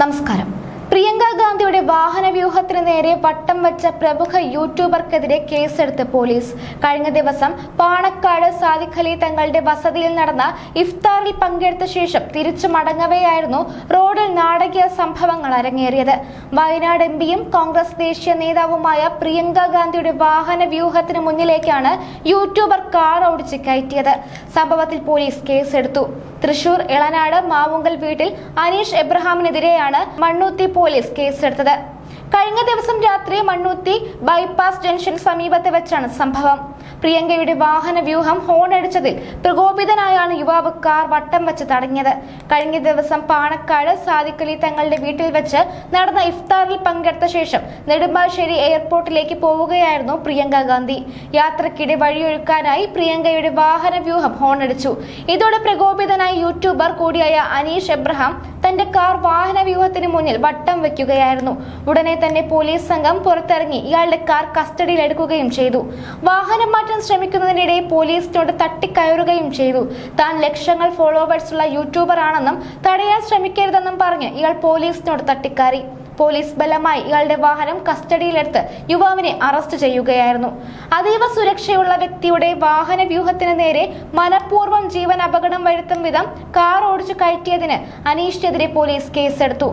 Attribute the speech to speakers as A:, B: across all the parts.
A: നമസ്കാരം. ഗാന്ധിയുടെ വാഹന വ്യൂഹത്തിന് നേരെ വട്ടം വെച്ച പ്രമുഖ യൂട്യൂബർക്കെതിരെ കേസെടുത്ത് പോലീസ്. കഴിഞ്ഞ ദിവസം പാണക്കാട് സാദിഖലി തങ്ങളുടെ വസതിയിൽ നടന്ന ഇഫ്താറിൽ പങ്കെടുത്ത ശേഷം തിരിച്ചു മടങ്ങവെയായിരുന്നു റോഡിൽ നാടകീയ സംഭവങ്ങൾ അരങ്ങേറിയത്. വയനാട് എം പിയും കോൺഗ്രസ് ദേശീയ നേതാവുമായ പ്രിയങ്ക ഗാന്ധിയുടെ വാഹന വ്യൂഹത്തിന് മുന്നിലേക്കാണ് യൂട്യൂബർ കാർ ഓടിച്ച് കയറ്റിയത്. സംഭവത്തിൽ പോലീസ് കേസെടുത്തു. തൃശൂർ ഇളനാട് മാവുങ്കൽ വീട്ടിൽ അനീഷ് എബ്രഹാമിനെതിരെയാണ് മണ്ണൂത്തി പോലീസ് കേസെടുത്തത്. அடுத்தது കഴിഞ്ഞ ദിവസം രാത്രി മണ്ണൂത്തി ബൈപ്പാസ് ജംഗ്ഷൻ സമീപത്തെ വെച്ചാണ് സംഭവം. പ്രിയങ്കയുടെ വാഹന വ്യൂഹം ഹോൺ അടിച്ചതിൽ പ്രകോപിതനായാണ് യുവാവ് കാർ വട്ടം വെച്ച് തടഞ്ഞത്. കഴിഞ്ഞ ദിവസം പാണക്കാട് സാദിക്കലി തങ്ങളുടെ വീട്ടിൽ വെച്ച് നടന്ന ഇഫ്താറിൽ പങ്കെടുത്ത ശേഷം നെടുമ്പാശ്ശേരി എയർപോർട്ടിലേക്ക് പോവുകയായിരുന്നു പ്രിയങ്ക ഗാന്ധി. യാത്രക്കിടെ വഴിയൊഴുക്കാനായി പ്രിയങ്കയുടെ വാഹന വ്യൂഹം ഹോൺ അടിച്ചു ഇതോടെ പ്രകോപിതനായ യൂട്യൂബർ കൂടിയായ അനീഷ് എബ്രഹാം തന്റെ കാർ വാഹന വ്യൂഹത്തിന് മുന്നിൽ വട്ടം വെക്കുകയായിരുന്നു ഉടനെ തന്നെ പോലീസ് സംഘം പുറത്തിറങ്ങി. ഇയാളുടെ കാർ കസ്റ്റഡിയിലെടുക്കുകയും ചെയ്തു. വാഹനം മാറ്റാൻ ശ്രമിക്കുന്നതിനിടെ പോലീസിനോട് തട്ടിക്കയറുകയും ചെയ്തു. താൻ ലക്ഷങ്ങൾ ഫോളോവേഴ്സ് ഉള്ള യൂട്യൂബർ ആണെന്നും തടയാൻ ശ്രമിക്കരുതെന്നും പറഞ്ഞ് ഇയാൾ പോലീസിനോട് തട്ടിക്കയറി. പോലീസ് ബലമായി ഇയാളുടെ വാഹനം കസ്റ്റഡിയിലെടുത്ത് യുവാവിനെ അറസ്റ്റ് ചെയ്യുകയായിരുന്നു. അതീവ സുരക്ഷയുള്ള വ്യക്തിയുടെ വാഹന വ്യൂഹത്തിന് നേരെ മനഃപൂർവം ജീവൻ അപകടം വരുത്തും വിധം കാർ ഓടിച്ചു കയറ്റിയതിന് അനീഷിനെതിരെ പോലീസ് കേസെടുത്തു.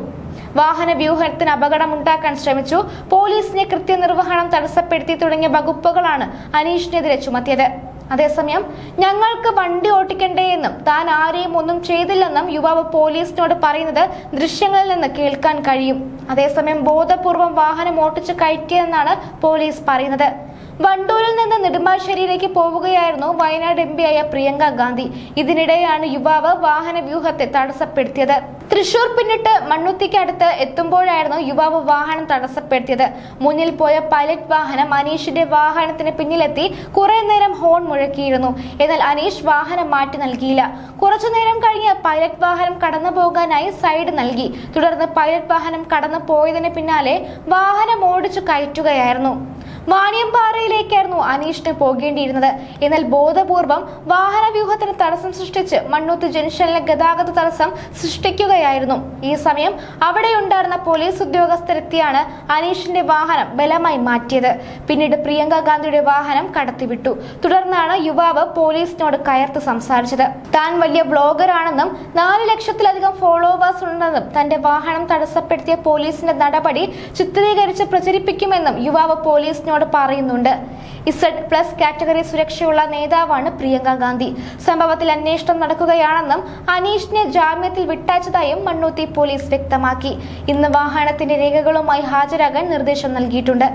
A: വാഹന വ്യൂഹത്തിന് അപകടമുണ്ടാക്കാൻ ശ്രമിച്ചു. പോലീസിനെ കൃത്യനിർവഹണം തടസ്സപ്പെടുത്തി തുടങ്ങിയ വകുപ്പുകളാണ് അനീഷിനെതിരെ ചുമത്തിയത്. അതേസമയം ഞങ്ങൾക്ക് വണ്ടി ഓട്ടിക്കണ്ടേ എന്നും താൻ ആരെയും ഒന്നും ചെയ്തില്ലെന്നും യുവാവ് പോലീസിനോട് പറയുന്നത് ദൃശ്യങ്ങളിൽ നിന്ന് കേൾക്കാൻ കഴിയും. അതേസമയം ബോധപൂർവം വാഹനം ഓട്ടിച്ച് കയറ്റിയെന്നാണ് പോലീസ് പറയുന്നത്. വണ്ടൂരിൽ നിന്ന് നെടുമ്പാശ്ശേരിയിലേക്ക് പോവുകയായിരുന്നു വയനാട് എം ആയ പ്രിയങ്ക ഗാന്ധി. ഇതിനിടെയാണ് യുവാവ് വാഹന വ്യൂഹത്തെ തടസ്സപ്പെടുത്തിയത്. തൃശൂർ പിന്നിട്ട് മണ്ണുത്തിക്ക് അടുത്ത് എത്തുമ്പോഴായിരുന്നു യുവാവ് വാഹനം തടസ്സപ്പെടുത്തിയത്. മുന്നിൽ പോയ പൈലറ്റ് വാഹനം അനീഷിന്റെ വാഹനത്തിന് പിന്നിലെത്തി കുറെ നേരം ഹോൺ മുഴക്കിയിരുന്നു. എന്നാൽ അനീഷ് വാഹനം മാറ്റി നൽകിയില്ല. കുറച്ചു നേരം കഴിഞ്ഞ് പൈലറ്റ് വാഹനം കടന്നു പോകാനായി സൈഡ് നൽകി. തുടർന്ന് പൈലറ്റ് വാഹനം കടന്നു പോയതിന് പിന്നാലെ വാഹനം ഓടിച്ചു കയറ്റുകയായിരുന്നു. വാണിയമ്പാറയിലേക്കായിരുന്നു അനീഷിന് പോകേണ്ടിയിരുന്നത്. എന്നാൽ ബോധപൂർവം വാഹന വ്യൂഹത്തിന് തടസ്സം സൃഷ്ടിച്ച് മണ്ണൂത്ത് ജംഗ്ഷനിലെ ഗതാഗത തടസ്സം സൃഷ്ടിക്കുകയായിരുന്നു. ഈ സമയം അവിടെ ഉണ്ടായിരുന്ന പോലീസ് ഉദ്യോഗസ്ഥരെത്തിയാണ് അനീഷിന്റെ വാഹനം ബലമായി മാറ്റിയത്. പിന്നീട് പ്രിയങ്ക ഗാന്ധിയുടെ വാഹനം കടത്തിവിട്ടു. തുടർന്നാണ് യുവാവ് പോലീസിനോട് കയർത്ത് സംസാരിച്ചത്. താൻ വലിയ ബ്ലോഗറാണെന്നും നാല് ലക്ഷത്തിലധികം ഫോളോവേഴ്സ് ഉണ്ടെന്നും തന്റെ വാഹനം തടസ്സപ്പെടുത്തിയ പോലീസിന്റെ നടപടി ചിത്രീകരിച്ച് പ്രചരിപ്പിക്കുമെന്നും യുവാവ് പോലീസിനോട് പറയുന്നുണ്ട്. ഇസഡ് പ്ലസ് കാറ്റഗറി സുരക്ഷയുള്ള നേതാവാണ് പ്രിയങ്ക ഗാന്ധി. സംഭവത്തിൽ അന്വേഷണം നടക്കുകയാണെന്നും അനീഷിനെ ജാമ്യത്തിൽ വിട്ടയച്ചതായും മണ്ണൂത്തി പോലീസ് വ്യക്തമാക്കി. ഇന്ന് വാഹനത്തിന്റെ രേഖകളുമായി ഹാജരാകാൻ നിർദ്ദേശം നൽകിയിട്ടുണ്ട്.